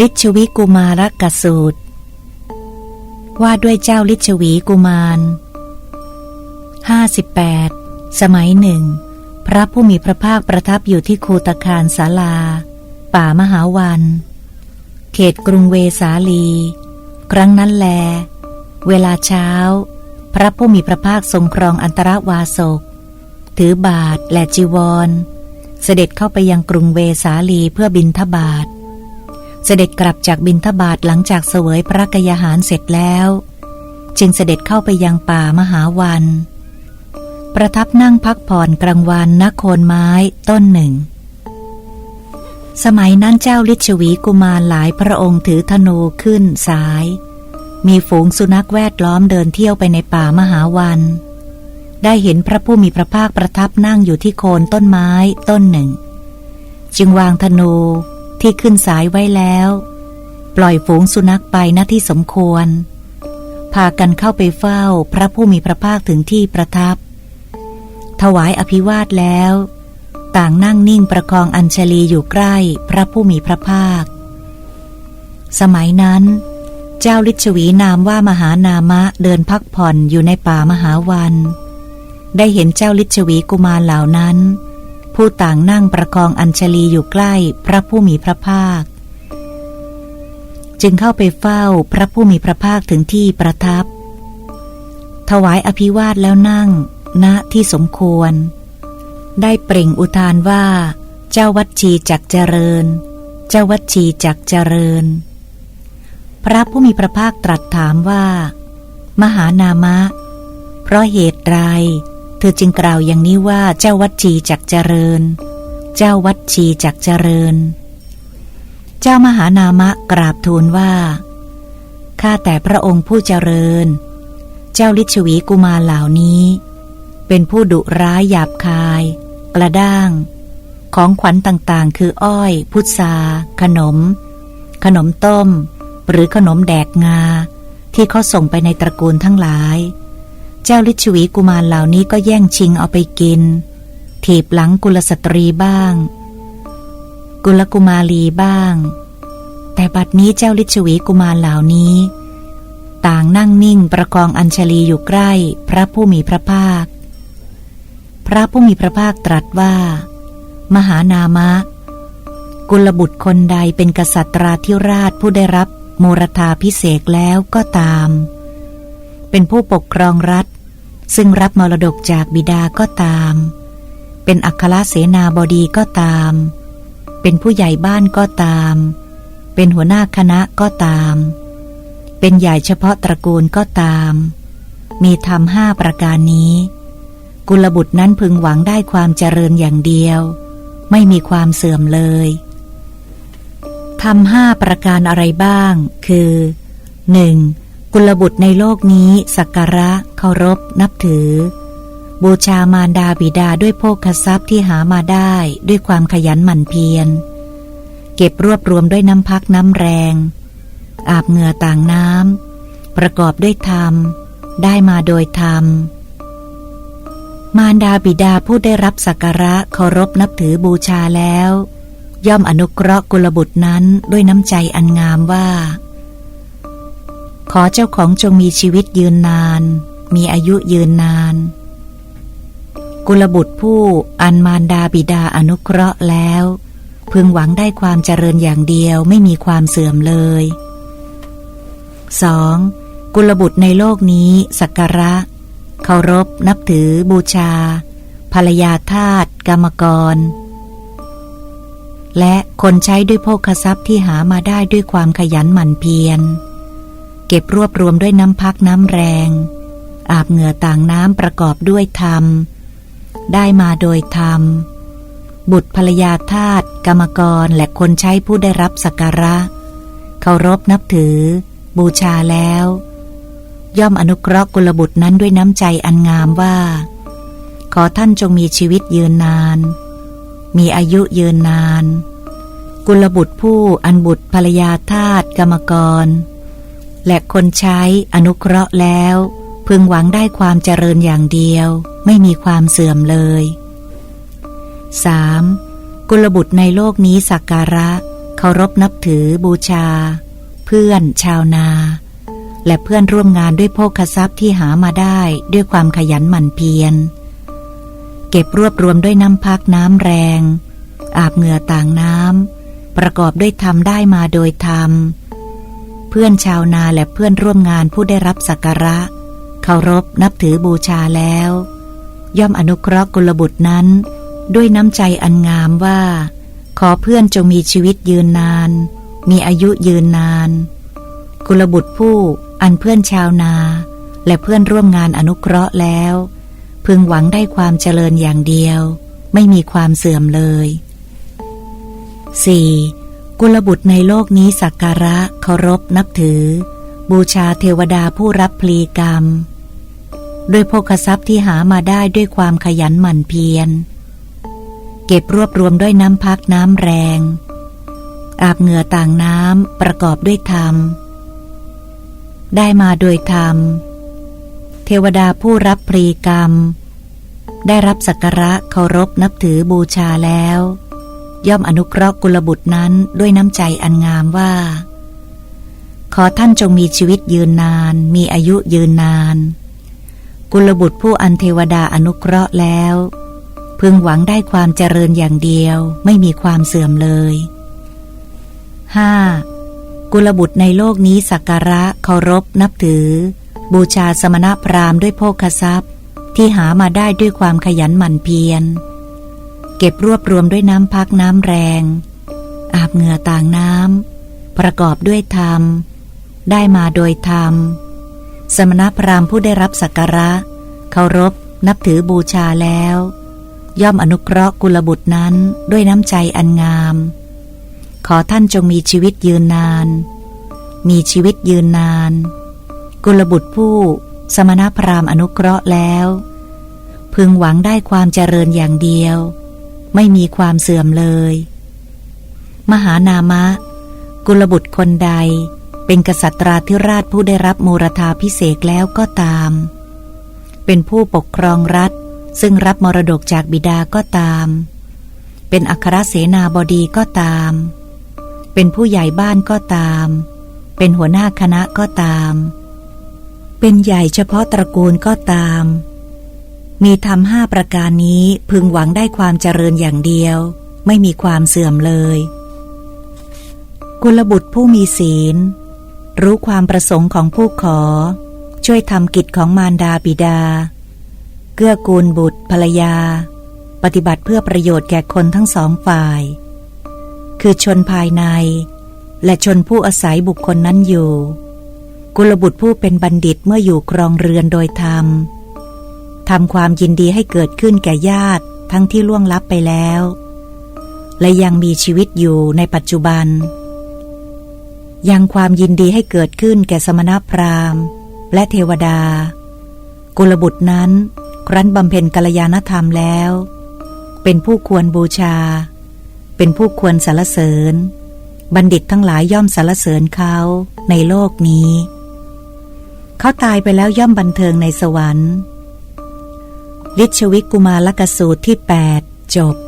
ลิชวิกุมารกสูตร ว่าด้วยเจ้าลิชวีกุมารห้าสิบแปดสมัยหนึ่ง พระผู้มีพระภาคประทับอยู่ที่คูตคารสาลา ป่ามหาวัน เขตกรุงเวสาลี ครั้งนั้นแล เวลาเช้า พระผู้มีพระภาคทรงครองอันตรวาสก ถือบาทและจีวร เสด็จเข้าไปยังกรุงเวสาลีเพื่อบินทบาท เสด็จกลับจากบินทบาทหลังจากเสวยพระกยาหารเสร็จแล้ว จึงเสด็จเข้าไปยังป่ามหาวัน ประทับนั่งพักผ่อนกลางวันณโคนไม้ต้นหนึ่ง สมัยนั้นเจ้าลิชวีกุมารหลายพระองค์ถือธนูขึ้นสาย มีฝูงสุนัขแวดล้อมเดินเที่ยวไปในป่ามหาวัน ได้เห็นพระผู้มีพระภาคประทับนั่งอยู่ที่โคนต้นไม้ต้นหนึ่ง จึงวางธนู ที่ขึ้นสายไว้แล้ว ปล่อยฝูงสุนัขไปณที่สมควร พากันเข้าไปเฝ้าพระผู้มีพระภาคถึงที่ประทับ ถวายอภิวาทแล้ว ต่างนั่งนิ่งประคองอัญชลีอยู่ใกล้พระผู้มีพระภาค สมัยนั้น เจ้าลิชวีนามว่ามหานามะเดินพักผ่อนอยู่ในป่ามหาวัน ได้เห็นเจ้าลิชวีกุมารเหล่านั้น ผู้ต่างนั่งประคองอัญชลีอยู่ใกล้พระผู้มีพระภาค จึงเข้าไปเฝ้าพระผู้มีพระภาคถึงที่ประทับ ถวายอภิวาทแล้วนั่งณที่สมควร ได้เปล่งอุทานว่า เจ้าวัดชีจักเจริญ เจ้าวัดชีจักเจริญ พระผู้มีพระภาคตรัสถามว่า มหานามะ เพราะเหตุไร เธอจึงกล่าวอย่างนี้ว่าเจ้าวัดชีจักเจริญ เจ้าวัดชีจักเจริญ เจ้ามหานามะกราบทูลว่า ข้าแต่พระองค์ผู้เจริญ เจ้าลิชวีกุมารเหล่านี้ เป็นผู้ดุร้ายหยาบคาย กระด้าง ของขวัญต่างๆ คืออ้อย พุทราขนม ขนมต้ม หรือขนมแดกงา ที่เขาส่งไปในตระกูลทั้งหลาย เจ้าลิชวีกุมารเหล่านี้ก็แย่งชิงเอาไปกิน ถีบหลังกุลสตรีบ้าง กุลกุมาลีบ้าง แต่บัดนี้เจ้าลิชวีกุมารเหล่านี้ ต่างนั่งนิ่งประคองอัญชลีอยู่ใกล้พระผู้มีพระภาค พระผู้มีพระภาคตรัสว่า มหานามะ กุลบุตรคนใดเป็นกษัตราธิราชผู้ได้รับโมรธาพิเศษแล้วก็ตามเป็นผู้ปกครองรัฐ ซึ่งรับมรดกจากบิดาก็ตาม เป็นอัครเสนาบดีก็ตาม เป็นผู้ใหญ่บ้านก็ตาม เป็นหัวหน้าคณะก็ตาม เป็นใหญ่เฉพาะตระกูลก็ตาม มีธรรมห้าประการนี้ กุลบุตรนั้นพึงหวังได้ความเจริญอย่างเดียว ไม่มีความเสื่อมเลยทำห้าประการอะไรบ้าง คือ 1. กุลบุตรในโลกนี้สักการะเคารพ นับถือ บูชามารดาบิดาด้วยโภคทรัพย์ที่หามาได้ด้วยความขยันหมั่นเพียร เก็บรวบรวมด้วยน้ำพักน้ำแรง อาบเหงื่อต่างน้ำประกอบด้วยธรรม ได้มาโดยธรรม มารดาบิดาผู้ได้รับสักการะเคารพนับถือบูชาแล้ว ย่อมอนุเคราะห์กุลบุตรนั้นด้วยน้ำใจอันงามว่า ขอเจ้าของจงมีชีวิตยืนนาน มีอายุยืนนาน กุลบุตรผู้อันมารดาบิดาอนุเคราะห์แล้ว พึงหวังได้ความเจริญอย่างเดียวไม่มีความเสื่อมเลย 2. กุลบุตรในโลกนี้สักการะ เคารพ นับถือ บูชา ภรรยาทาสกรรมกร และคนใช้ด้วยโภคทรัพย์ที่หามาได้ด้วยความขยันหมั่นเพียร เก็บรวบรวมด้วยน้ำพักน้ำแรง อาบเหงื่อต่างน้ำประกอบด้วยธรรม ได้มาโดยธรรม บุตรภรรยาทาสกรรมกรและคนใช้ผู้ได้รับสักการะ เคารพนับถือ บูชาแล้ว ย่อมอนุเคราะห์กุลบุตรนั้นด้วยน้ำใจอันงามว่า ขอท่านจงมีชีวิตยืนนาน มีอายุยืนนาน กุลบุตรผู้อันบุตรภรรยาทาสกรรมกร และคนใช้อนุเคราะห์แล้ว พึงหวังได้ความเจริญอย่างเดียว ไม่มีความเสื่อมเลย 3. กุลบุตรในโลกนี้สักการะ เคารพนับถือบูชา เพื่อนชาวนา และเพื่อนร่วมงานด้วยโภคทรัพย์ที่หามาได้ด้วยความขยันหมั่นเพียร เก็บรวบรวมด้วยน้ำพักน้ำแรง อาบเหงื่อต่างน้ำประกอบด้วยธรรมได้มาโดยธรรม เพื่อนชาวนาและเพื่อนร่วมงานผู้ได้รับสักการะ เคารพนับถือบูชาแล้ว ย่อมอนุเคราะห์กุลบุตรนั้น ด้วยน้ำใจอันงามว่า ขอเพื่อนจงมีชีวิตยืนนาน มีอายุยืนนาน กุลบุตรผู้อันเพื่อนชาวนา และเพื่อนร่วมงานอนุเคราะห์แล้ว พึงหวังได้ความเจริญอย่างเดียว ไม่มีความเสื่อมเลย 4. กุลบุตรในโลกนี้สักการะเคารพนับถือ บูชาเทวดาผู้รับพลีกรรม ด้วยโภคทรัพย์ที่หามาได้ด้วยความขยันหมั่นเพียร เก็บรวบรวมด้วยน้ำพักน้ำแรง อาบเหงื่อต่างน้ำประกอบด้วยธรรม ได้มาโดยธรรม เทวดาผู้รับพรีกรรม ได้รับสักการะเคารพนับถือบูชาแล้ว ย่อมอนุเคราะห์กุลบุตรนั้นด้วยน้ำใจอันงามว่า ขอท่านจงมีชีวิตยืนนาน มีอายุยืนนาน กุลบุตรผู้อันเทวดาอนุเคราะห์แล้ว พึงหวังได้ความเจริญอย่างเดียวไม่มีความเสื่อมเลย 5. กุลบุตรในโลกนี้สักการะเคารพนับถือ บูชาสมณพราหมณ์ด้วยโภคทรัพย์ ที่หามาได้ด้วยความขยันหมั่นเพียร เก็บรวบรวมด้วยน้ำพักน้ำแรง อาบเหงื่อต่างน้ำประกอบด้วยธรรม ได้มาโดยธรรม สมณพราหมณ์ผู้ได้รับสักการะ เคารพ นับถือบูชาแล้ว ย่อมอนุเคราะห์กุลบุตรนั้นด้วยน้ำใจอันงาม ขอท่านจงมีชีวิตยืนนาน มีชีวิตยืนนาน กุลบุตรผู้ สมณพราหมณ์อนุเคราะห์แล้ว พึงหวังได้ความเจริญอย่างเดียว ไม่มีความเสื่อมเลย มหานามะ กุลบุตรคนใด เป็นกษัตราธิราชผู้ได้รับมูรธาพิเศษแล้วก็ตาม เป็นผู้ปกครองรัฐ ซึ่งรับมรดกจากบิดาก็ตาม เป็นอัครเสนาบดีก็ตาม เป็นผู้ใหญ่บ้านก็ตาม เป็นหัวหน้าคณะก็ตาม เป็นใหญ่เฉพาะตระกูลก็ตาม มีธรรมห้าประการนี้พึงหวังได้ความเจริญอย่างเดียว ไม่มีความเสื่อมเลย กุลบุตรผู้มีศีล รู้ความประสงค์ของผู้ขอ ช่วยทำกิจของมารดาบิดา เกื้อกูลบุตรภรรยา ปฏิบัติเพื่อประโยชน์แก่คนทั้งสองฝ่าย คือชนภายใน และชนผู้อาศัยบุคคลนั้นอยู่ กุลบุตรผู้เป็นบัณฑิตเมื่ออยู่ครองเรือนโดยธรรม ทำความยินดีให้เกิดขึ้นแก่ญาติทั้งที่ล่วงลับไปแล้ว และยังมีชีวิตอยู่ในปัจจุบัน ยังความยินดีให้เกิดขึ้นแก่สมณพราหมณ์ และเทวดา กุลบุตรนั้น ครั้นบำเพ็ญกัลยาณธรรมแล้ว เป็นผู้ควรบูชา เป็นผู้ควรสรรเสริญ บัณฑิตทั้งหลายย่อมสรรเสริญเขาในโลกนี้ เขาตายไปแล้วย่อมบันเทิงในสวรรค์ วิชวิกุมารกสูตรที่ 8 จบ